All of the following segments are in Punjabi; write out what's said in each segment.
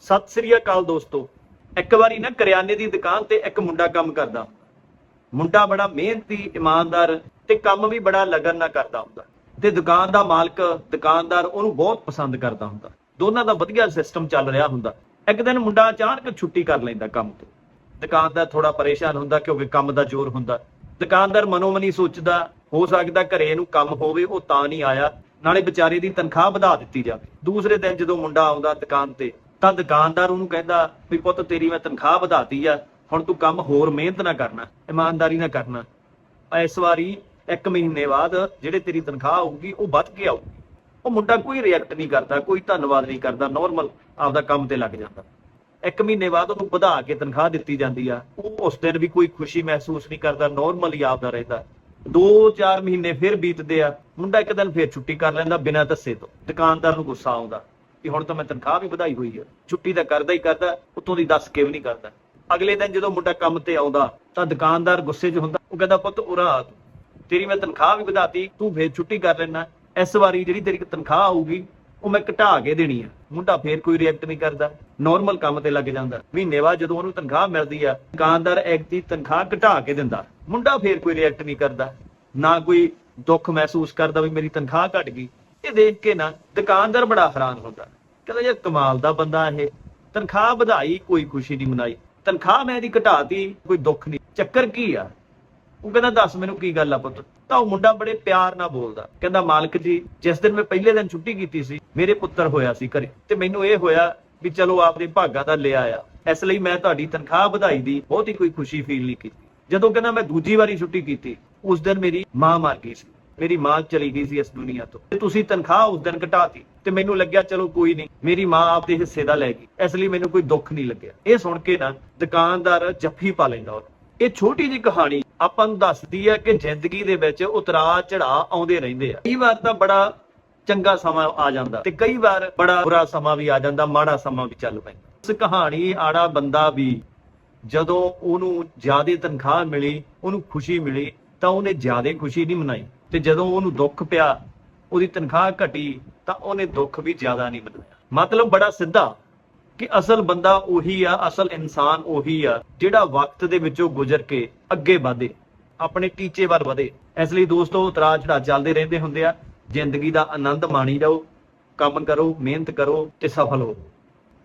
ਸਤਿ ਸ੍ਰੀ ਅਕਾਲ ਦੋਸਤੋ। ਇੱਕ ਵਾਰੀ ਨਾ ਕਰਿਆਨੇ ਦੀ ਦੁਕਾਨ ਤੇ ਇੱਕ ਮੁੰਡਾ ਕੰਮ ਕਰਦਾ। ਮੁੰਡਾ ਬੜਾ ਮਿਹਨਤੀ, ਇਮਾਨਦਾਰ ਤੇ ਕੰਮ ਵੀ ਬੜਾ ਲਗਨ ਨਾਲ ਕਰਦਾ ਹੁੰਦਾ। ਤੇ ਦੁਕਾਨ ਦਾ ਮਾਲਕ, ਦੁਕਾਨਦਾਰ ਉਹਨੂੰ ਬਹੁਤ ਪਸੰਦ ਕਰਦਾ ਹੁੰਦਾ। ਦੋਨਾਂ ਦਾ ਵਧੀਆ ਸਿਸਟਮ ਚੱਲ ਰਿਹਾ ਹੁੰਦਾ। ਇੱਕ ਦਿਨ ਮੁੰਡਾ ਅਚਾਨਕ ਛੁੱਟੀ ਕਰ ਲੈਂਦਾ ਕੰਮ ਤੋਂ। ਦੁਕਾਨਦਾਰ ਥੋੜਾ ਪਰੇਸ਼ਾਨ ਹੁੰਦਾ ਕਿਉਂਕਿ ਕੰਮ ਦਾ ਜ਼ੋਰ ਹੁੰਦਾ। ਦੁਕਾਨਦਾਰ ਮਨੋਮਨੀ ਸੋਚਦਾ, ਹੋ ਸਕਦਾ ਘਰੇ ਇਹਨੂੰ ਕੰਮ ਹੋਵੇ, ਉਹ ਤਾਂ ਨਹੀਂ ਆਇਆ। ਨਾਲੇ ਵਿਚਾਰੇ ਦੀ ਤਨਖਾਹ ਵਧਾ ਦਿੱਤੀ ਜਾਵੇ। ਦੂਸਰੇ ਦਿਨ ਜਦੋਂ ਮੁੰਡਾ ਆਉਂਦਾ ਦੁਕਾਨ ਤੇ ਤਾਂ ਦੁਕਾਨਦਾਰ ਉਹਨੂੰ ਕਹਿੰਦਾ ਵੀ ਪੁੱਤ ਤੇਰੀ ਮੈਂ ਤਨਖਾਹ ਵਧਾਤੀ ਆ, ਹੁਣ ਤੂੰ ਕੰਮ ਹੋਰ ਮਿਹਨਤ ਨਾਲ ਕਰਨਾ, ਇਮਾਨਦਾਰੀ ਨਾਲ ਕਰਨਾ। ਇਸ ਵਾਰੀ ਇੱਕ ਮਹੀਨੇ ਬਾਅਦ ਜਿਹੜੇ ਤੇਰੀ ਤਨਖਾਹ ਆਊਗੀ ਉਹ ਵੱਧ ਕੇ ਆਊਗੀ। ਉਹ ਮੁੰਡਾ ਕੋਈ ਰਿਐਕਟ ਨਹੀਂ ਕਰਦਾ, ਕੋਈ ਧੰਨਵਾਦ ਨਹੀਂ ਕਰਦਾ ਨਾਰਮਲ ਆਪਦਾ ਕੰਮ ਤੇ ਲੱਗ ਜਾਂਦਾ। ਇੱਕ ਮਹੀਨੇ ਬਾਅਦ ਉਹਨੂੰ ਵਧਾ ਕੇ ਤਨਖਾਹ ਦਿੱਤੀ ਜਾਂਦੀ ਆ। ਉਹ ਉਸ ਦਿਨ ਵੀ ਕੋਈ ਖੁਸ਼ੀ ਮਹਿਸੂਸ ਨਹੀਂ ਕਰਦਾ ਨਾਰਮਲ ਹੀ ਆਪਦਾ ਰਹਿੰਦਾ। 2-4 ਮਹੀਨੇ ਫਿਰ ਬੀਤਦੇ ਆ, ਮੁੰਡਾ ਇੱਕ ਦਿਨ ਫਿਰ ਛੁੱਟੀ ਕਰ ਲੈਂਦਾ ਬਿਨਾਂ ਦੱਸੇ ਤੋਂ। ਦੁਕਾਨਦਾਰ ਨੂੰ ਗੁੱਸਾ ਆਉਂਦਾ। ਕਿ ਹੁਣ ਤਾਂ ਮੈਂ ਤਨਖਾਹ ਵੀ ਵਧਾਈ ਹੋਈ ਆ। ਛੁੱਟੀ ਤਾਂ ਕਰਦਾ ਹੀ ਕਰਦਾ ਉਤੋਂ ਦੀ ਦੱਸ ਕੇ ਵੀ ਨਹੀਂ ਕਰਦਾ। ਅਗਲੇ ਦਿਨ ਜਦੋਂ ਮੁੰਡਾ ਕੰਮ ਤੇ ਆਉਂਦਾ, ਤਾਂ ਦੁਕਾਨਦਾਰ ਗੁੱਸੇ 'ਚ ਹੁੰਦਾ, ਉਹ ਕਹਿੰਦਾ, ਪੁੱਤ, ਉਰਾ ਆ ਤੇਰੀ ਮੈਂ ਤਨਖਾਹ ਵੀ ਵਧਾਤੀ, ਤੂੰ ਫੇਰ ਛੁੱਟੀ ਕਰ ਲੈਣਾ ਇਸ ਵਾਰੀ ਜਿਹੜੀ ਤੇਰੀ ਤਨਖਾਹ ਆਊਗੀ, ਉਹ ਮੈਂ ਘਟਾ ਕੇ ਦੇਣੀ ਆ। ਮੁੰਡਾ ਫੇਰ ਕੋਈ ਰਿਐਕਟ ਨਹੀਂ ਕਰਦਾ ਨਾਰਮਲ ਕੰਮ ਤੇ ਲੱਗ ਜਾਂਦਾ। ਮਹੀਨੇ ਬਾਅਦ ਜਦੋਂ ਉਹਨੂੰ ਤਨਖਾਹ ਮਿਲਦੀ ਆ, ਦੁਕਾਨਦਾਰ ਇੱਕ ਤਨਖਾਹ ਘਟਾ ਕੇ ਦਿੰਦਾ। ਮੁੰਡਾ ਫੇਰ ਕੋਈ ਰਿਐਕਟ ਨਹੀਂ ਕਰਦਾ। ਨਾ ਕੋਈ ਦੁੱਖ ਮਹਿਸੂਸ ਕਰਦਾ ਵੀ ਮੇਰੀ ਤਨਖਾਹ ਘਟ ਗਈ। ਇਹ ਦੇਖ ਕੇ ਨਾ ਦੁਕਾਨਦਾਰ ਬੜਾ ਹੈਰਾਨ ਹੁੰਦਾ। ਕਹਿੰਦਾ ਯਾਰ ਕਮਾਲ ਦਾ ਬੰਦਾ ਇਹ। ਤਨਖਾਹ ਵਧਾਈ, ਕੋਈ ਖੁਸ਼ੀ ਨਹੀਂ ਮਨਾਈ। ਤਨਖਾਹ ਮੈਂ ਇਹਦੀ ਘਟਾਤੀ, ਕੋਈ ਦੁੱਖ ਨਹੀਂ। ਚੱਕਰ ਕੀ ਆ? ਉਹ ਕਹਿੰਦਾ, ਦੱਸ ਮੈਨੂੰ ਕੀ ਗੱਲ ਆ ਪੁੱਤ? ਤਾਂ ਉਹ ਮੁੰਡਾ ਬੜੇ ਪਿਆਰ ਨਾਲ ਬੋਲਦਾ। ਕਹਿੰਦਾ, ਮਾਲਕ ਜੀ, ਜਿਸ ਦਿਨ ਮੈਂ ਪਹਿਲੇ ਦਿਨ ਛੁੱਟੀ ਕੀਤੀ ਸੀ, ਮੇਰੇ ਪੁੱਤਰ ਹੋਇਆ ਸੀ ਘਰੇ। ਤੇ ਮੈਨੂੰ ਇਹ ਹੋਇਆ ਵੀ ਚਲੋ ਆਪਦੇ ਭਾਗਾ ਦਾ ਲਿਆ ਆ ਇਸ ਲਈ ਮੈਂ ਤੁਹਾਡੀ ਤਨਖਾਹ ਵਧਾਈ ਦੀ, ਬਹੁਤ ਹੀ ਕੋਈ ਖੁਸ਼ੀ ਫੀਲ ਨਹੀਂ ਕੀਤੀ। ਜਦੋਂ ਕਹਿੰਦਾ, ਮੈਂ ਦੂਜੀ ਵਾਰੀ ਛੁੱਟੀ ਕੀਤੀ, ਉਸ ਦਿਨ ਮੇਰੀ ਮਾਂ ਮਰ ਗਈ ਸੀ। ਮੇਰੀ ਮਾਂ ਚਲੀ ਗਈ ਸੀ ਇਸ ਦੁਨੀਆ ਤੋਂ। ਤੇ ਤੁਸੀਂ ਤਨਖਾਹ ਉਸ ਦਿਨ ਘਟਾਤੀ। ਤੇ ਮੈਨੂੰ ਲੱਗਿਆ ਚਲੋ ਕੋਈ ਨਹੀਂ, ਮੇਰੀ ਮਾਂ ਆਪਦੇ ਹਿੱਸੇ ਦਾ ਲੈ ਗਈ। ਇਸ ਲਈ ਮੈਨੂੰ ਕੋਈ ਦੁੱਖ ਨਹੀਂ ਲੱਗਿਆ। ਇਹ ਸੁਣ ਕੇ ਨਾ ਦੁਕਾਨਦਾਰ ਜੱਫੀ ਪਾ ਲੈਂਦਾ ਇਹ ਛੋਟੀ ਜਿਹੀ ਕਹਾਣੀ ਆਪਾਂ ਨੂੰ ਦੱਸਦੀ ਹੈ ਕਿ ਜ਼ਿੰਦਗੀ ਦੇ ਵਿੱਚ ਉਤਰਾ ਚੜਾ ਆਉਂਦੇ ਰਹਿੰਦੇ ਆ। ਕਈ ਵਾਰ ਤਾਂ ਬੜਾ ਚੰਗਾ ਸਮਾਂ ਆ ਜਾਂਦਾ ਤੇ ਕਈ ਵਾਰ ਬੜਾ ਬੁਰਾ ਸਮਾਂ ਵੀ ਆ ਜਾਂਦਾ, ਮਾੜਾ ਸਮਾਂ ਵੀ ਚੱਲ ਪੈਂਦਾ। ਇਸ ਕਹਾਣੀ ਆੜਾ ਬੰਦਾ ਵੀ ਜਦੋਂ ਉਹਨੂੰ ਜ਼ਿਆਦਾ ਤਨਖਾਹ ਮਿਲੀ, ਉਹਨੂੰ ਖੁਸ਼ੀ ਮਿਲੀ, ਤਾਂ ਉਹਨੇ ਜ਼ਿਆਦਾ ਖੁਸ਼ੀ ਨਹੀਂ ਮਨਾਈ। ਤੇ ਜਦੋਂ ਉਹਨੂੰ ਦੁੱਖ ਪਿਆ ਉਹਦੀ ਤਨਖਾਹ ਘਟੀ ਤਾਂ ਉਹਨੇ ਦੁੱਖ ਵੀ ਜ਼ਿਆਦਾ ਨਹੀਂ ਮਨਾਇਆ ਮਤਲਬ ਬੜਾ ਸਿੱਧਾ ਕਿ ਅਸਲ ਬੰਦਾ ਉਹੀ ਆ, ਅਸਲ ਇਨਸਾਨ ਉਹੀ ਆ, ਜਿਹੜਾ ਵਕਤ ਦੇ ਵਿੱਚੋਂ ਗੁਜ਼ਰ ਕੇ ਅੱਗੇ ਵਧੇ, ਆਪਣੇ ਟੀਚੇ ਵੱਲ ਵਧੇ। ਇਸ ਲਈ ਦੋਸਤੋ ਉਤਰਾਅ ਚੜਾ ਚੱਲਦੇ ਰਹਿੰਦੇ ਹੁੰਦੇ ਆ। ਜ਼ਿੰਦਗੀ ਦਾ ਆਨੰਦ ਮਾਣੀ ਜਾਓ, ਕੰਮ ਕਰੋ, ਮਿਹਨਤ ਕਰੋ ਤੇ ਸਫਲ ਹੋ।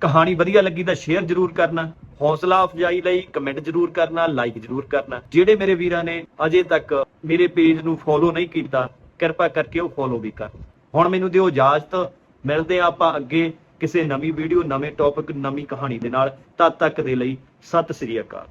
ਕਹਾਣੀ ਵਧੀਆ ਲੱਗੀ ਤਾਂ ਸ਼ੇਅਰ ਜ਼ਰੂਰ ਕਰਨਾ, ਹੌਸਲਾ ਅਫਜਾਈ ਲਈ ਕਮੈਂਟ ਜ਼ਰੂਰ ਕਰਨਾ ਲਾਈਕ ਜ਼ਰੂਰ ਕਰਨਾ। ਜਿਹੜੇ ਮੇਰੇ ਵੀਰਾਂ ਨੇ ਅਜੇ ਤੱਕ ਮੇਰੇ ਪੇਜ ਨੂੰ ਫੋਲੋ ਨਹੀਂ ਕੀਤਾ ਕਿਰਪਾ ਕਰਕੇ ਉਹ ਫੋਲੋ ਵੀ ਕਰ। ਹੁਣ ਮੈਨੂੰ ਦਿਓ ਇਜਾਜ਼ਤ। ਮਿਲਦੇ ਆ ਆਪਾਂ ਅੱਗੇ ਕਿਸੇ ਨਵੀਂ ਵੀਡੀਓ ਨਵੇਂ ਟੌਪਿਕ ਨਵੀਂ ਕਹਾਣੀ ਦੇ ਨਾਲ। ਤਦ ਤੱਕ ਦੇ ਲਈ ਸਤਿ ਸ੍ਰੀ ਅਕਾਲ।